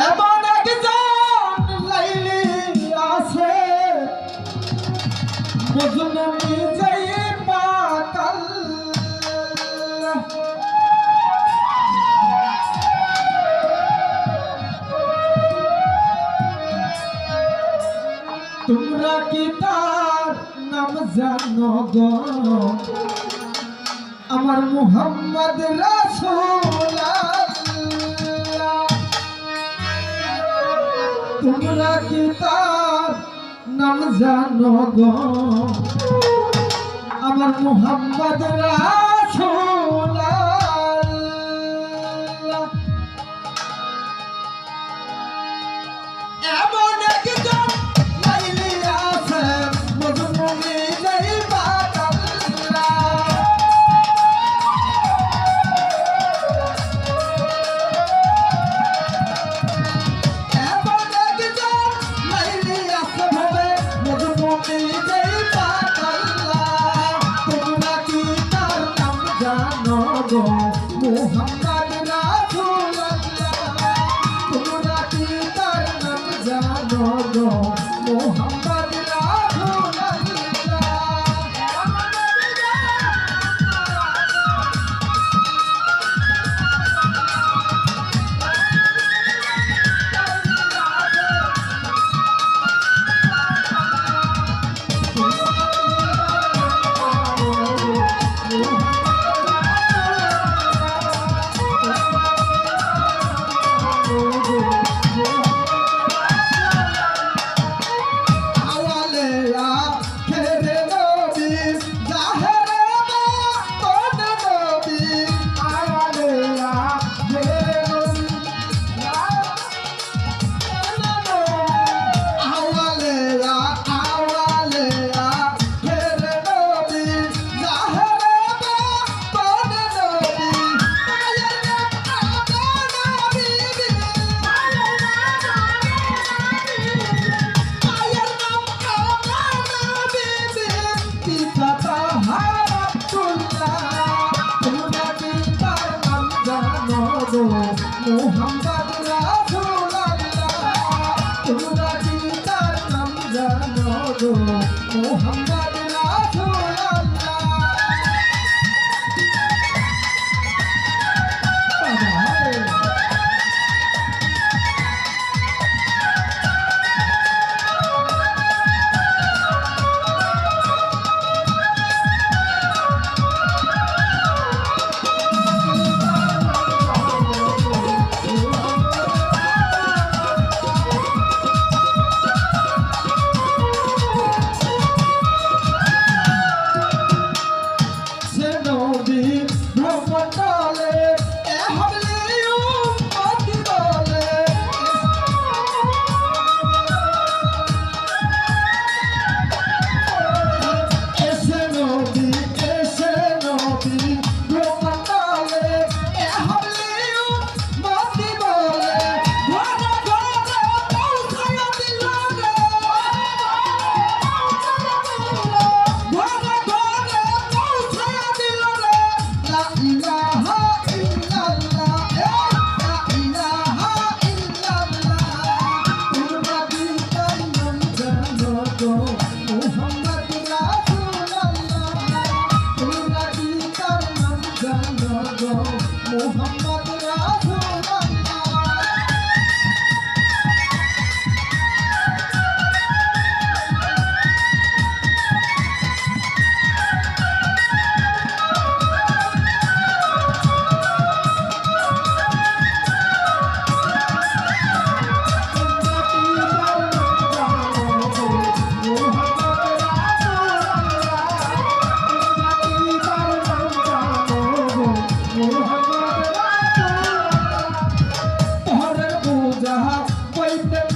এমন একজন আছে তোমরা কি নাম জানো গো? আমার মুহাম্মদ রাসূল তোমরা কি তার নাম জানো গো। আমার মোহাম্মদ মোহাম্মদ Thank.